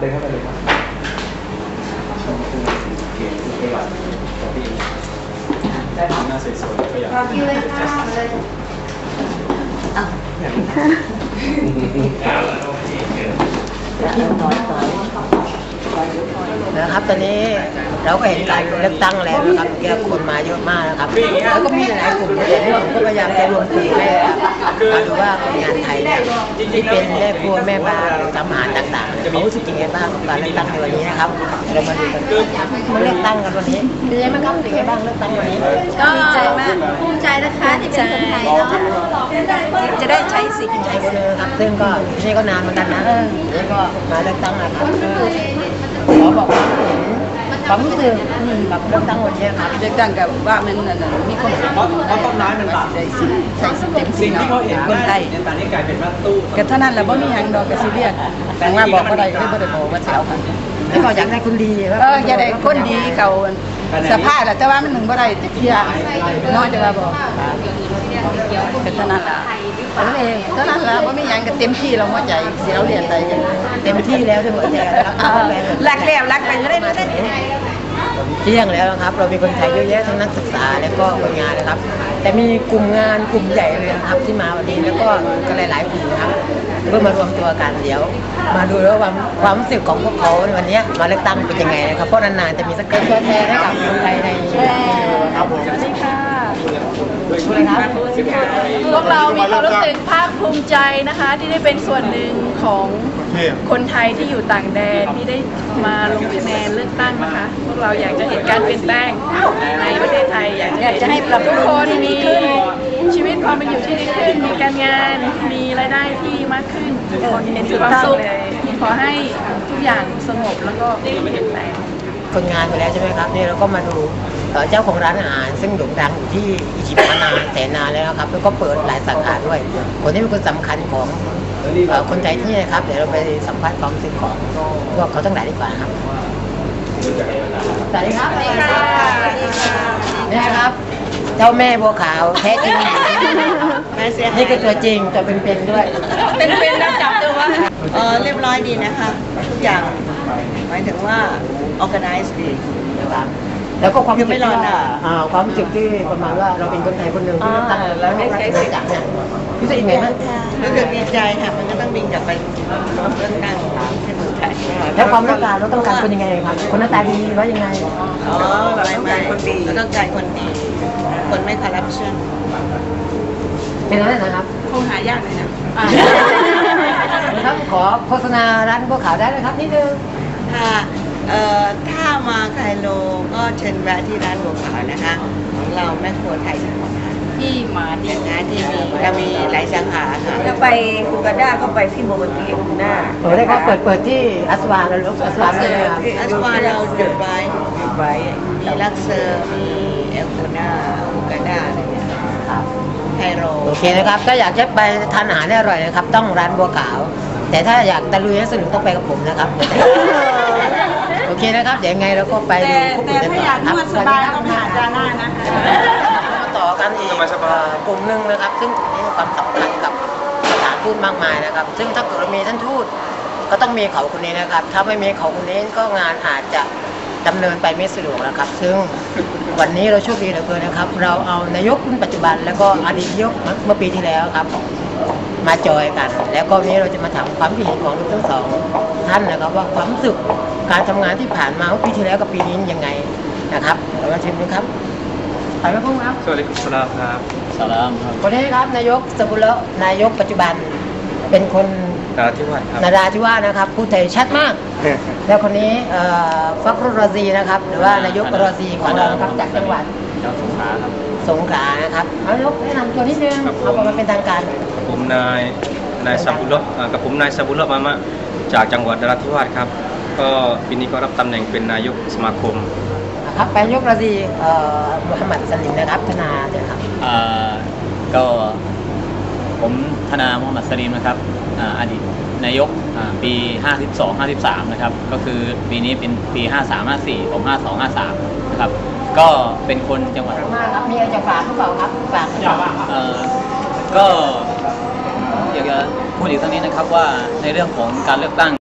เดินเข้าไปเลยครับได้ทำหน้าสวยๆก็อยากรอคิวเลยค่ะเลยนะค รับ ตอนนี้เราก็เห็นการเลือกตั้งแล้วนะครับเยอะคนมาเยอะมากนะครับแล้วก็มีหลายๆกลุ่มแต่ที่ผมก็พยายามจะรวมกลุ่มแม่มาดูว่าคนงานไทยเนี่ยที่เป็นแม่ครัวแม่บ้านทำอาหารต่างๆเขารู้สึกยังไงบ้างกับการเลือกตั้งในวันนี้นะครับเรามาดูกันมาเลือกตั้งกันวันนี้เป็นยังไงบ้างครับเป็นยังไงบ้างเลือกตั้งวันนี้ก็ภูมิใจมากภูมิใจนะคะที่เป็นคนไทยเนาะจะได้ใช้สิทธิ์ใช่คนนึงครับซึ่งก็นี่ก็นานเหมือนกันนะนี่ก็มาเลือกตั้งนะครับ ขอบอกว่าความรู้สึกกับเลือกตั้งวันนี้ครับเลือกตั้งกับว่ามันนั่นมีความสุขเพราะเพราะต้นไม้มันบาดใส่สิใส่สิเต็มสิ่งที่เขาเห็นคนไทยในตอนนี้กลายเป็นว่าตู้ก็เท่านั้นแหละบ่มีหยังดอกก็สิเรียกแต่ว่าบอกว่าได้ก็บ่ได้บอกว่าสิเอากันแล้วก็อยากได้คนดีเอออยากได้คนดีเขาสภาพแหละแต่ว่ามันหนึ่งบ่ได้จักเที่ยน้อยจะว่าบอกก็เท่านั้นล่ะเท่านั้นเองเท่านั้นล่ะบ่มีหยังก็เต็มที่แล้วหัวใจสิเอาเรียนใดกันเต็มที่แล้วด้วยหัวใจนะครับเออรักแล้วรักไปก็ได้บ่ได้เที่ยงแล้วนะครับ เรามีคนไทยเยอะแยะทั้งนักศึกษาและก็คนงานนะครับ แต่มีกลุ่มงานกลุ่มใหญ่เลยนะครับที่มาวันนี้แล้วก็ก็หลายๆกลุ่มนะครับ เพื่อมารวมตัวกันเดี๋ยว มาดูแล้วความความรู้สึกของพวกเขาในวันนี้มาเลือกตั้งเป็นยังไงนะครับเพราะนานๆจะมีสักเกิดตัวแทนให้กับคนไทยในครับผมสวัสดีค่ะช่วยครับพวกเรามีความรู้สึกภาคภูมิใจนะคะ ที่ได้เป็นส่วนหนึ่งของคนไทยที่อยู่ต่างแดนที่ได้มาลงคะแนนเลือกตั้งนะคะ พวกเราอยากจะเห็นการเปลี่ยนแปลงในประเทศไทยอยากจะให้ปรับทุกคนมีชีวิตควา มเป็นอยู่ที่ดีขึ้นมีการงาน มีรายได้ที่มากขึ้นทุกคนมีความสุขขอให้ทุกอย่างสงบแล้วก็เปลี่ยนแปลงคนงานไปแล้วใช่ไหมครับนี่เราก็มาดูเอ่อเจ้าของร้านอาหาร ซึ่งโด่งดังอยู่ที่อียิปต์มานานแสนนานแล้วนะครับแล้วก็เปิดหลายสาขาด้วยคนที่เป็นคนสำคัญของเอ่อคนไทยที่นี่นะครับ เดี๋ยวเราไปสัมภาษณ์ความรู้สึกของพวกเขาทั้งหลายดีกว่านะครับสวัสดีครับสวัสดีค่ะนี่ครับ เจ้าแม่บัวขาวแท้จริงนี่คือตัวจริงตัวเป็นๆด้วย เป็นเป็นนะจับตัวว่าเออเรียบร้อยดีนะคะทุกอย่างหมายถึงว่า organize ดีนะครับแล้วก็ความรู้สึกคือไม่รอนานที่ว่าอ่าความรู้สึกที่ประมาณว่าเราเป็นคนไทยคนหนึ่งที่เลือกตั้งแล้วได้ใช้สิทธิ์เนี่ยรู้สึกยังไงบ้างรู้สึกดีใจค่ะมันก็ต้องบินกลับไปเลือกตั้งที่เมืองไทย แล้วความต้องการเราต้องการคนยังไงครับคนหน้าตาดีว่ายังไงอ๋อไม่ไม่เราต้องการคนดี คนไม่คอร์รัปชันเป็นอะไรนะครับคงหายากเลยนะครับขอโฆษณาร้านบัวขาวได้เลยครับนิดนึงค่ะเอ่อถ้ามาไคโลก็เชิญแวะที่ร้านบัวขาวนะคะ ของเราแม่ครัวไทยทั้งหมด ค่ะที่มาดีนะคะที่มีเรามีหลายสาขาค่ะถ้าไปกูกาด้าก็ไปที่โมบันตีอูน่าโอ้ได้ครับเปิดเปิดที่อัสวานแล้วอัสวานเลยนะครับอัสวาเราเดือดไว้ไว้มีลักเซอร์มีเอลโกนาอูกาดาอะไรเนี่ยครับไคโรโอเคนะครับถ้าอยากจะไปทานอาหารได้อร่อยนะครับ ต้องร้านบัวขาว แต่ถ้าอยากตะลุยให้สนุกต้องไปกับผมนะครับโอเคนะครับเดี๋ยวยังไงเราก็ไปดูแต่พวกแต่คุณถ้าอยากนวดสบายต้องไปหาจาน่านะมา ต่อกันอีกลุ่มหนึ่งนะครับ ซึ่งกลุ่มนี้มีความสำคัญกับสถานทูตมากมายนะครับ ซึ่งถ้าเกิดเรามีท่านทูตก็ต้องมีเขาคนนี้นะครับ ถ้าไม่มีเขาคนนี้ก็งานอาจจะดำเนินไปไม่สะดวกนะครับ ซึ่งวันนี้เราโชคดีเหลือเกินนะครับ เราเอานายกรุ่นปัจจุบัน แล้วก็อดีตนายกเมื่อปีที่แล้วครับ มาจอยกัน แล้วก็วันนี้เราจะมาถามความคิดเห็นของทั้งสองท่านนะครับ ว่าความรู้สึกการทำงานที่ผ่านมาเมื่อปีที่แล้วกับปีนี้ยังไงนะครับเรามาชิมดูครับ ไปไหมพุ่งครับสวัสดีครับสลามครับสลามครับคนนี้ครับนายกสบุระนายกปัจจุบัน เป็นคนนาราธิวาสครับนาราธิวาสนะครับพูดไทยชัดมาก แล้วคนนี้เอ่อฟักรุรอซีนะครับหรือว่านายกรอซีของเรานะครับจากจังหวัดจากสงขลาครับสงขลานะครับเอานายกแนะนำตัวนิดนึงเอาประมาณเป็นทางการกับผมนายนายซาบุโระอ่ากับผมนายซาบุโระมามะจากจังหวัดนราธิวาสครับก็ปีนี้ก็รับตำแหน่งเป็นนายกสมาคมนะ ครับไปนายกรอซีเอ่อมุฮัมมัดสลิมนะครับธนาเนี่ยครับอ่าก็ผมธนามุฮัมมัดสลีมนะครับอ่าอดีตนายกอ่าปี 52 53 นะครับ ก็คือปีนี้เป็นปี 53 54 ผม 52 53 นะครับ ก็เป็นคนจังหวัดมากครับมีอะไรจะฝากหรือเปล่าครับฝากหรือเปล่าเอ่อก็อยากจะพูดอีกสักนิดนะครับว่าในเรื่องของการเลือกตั้ง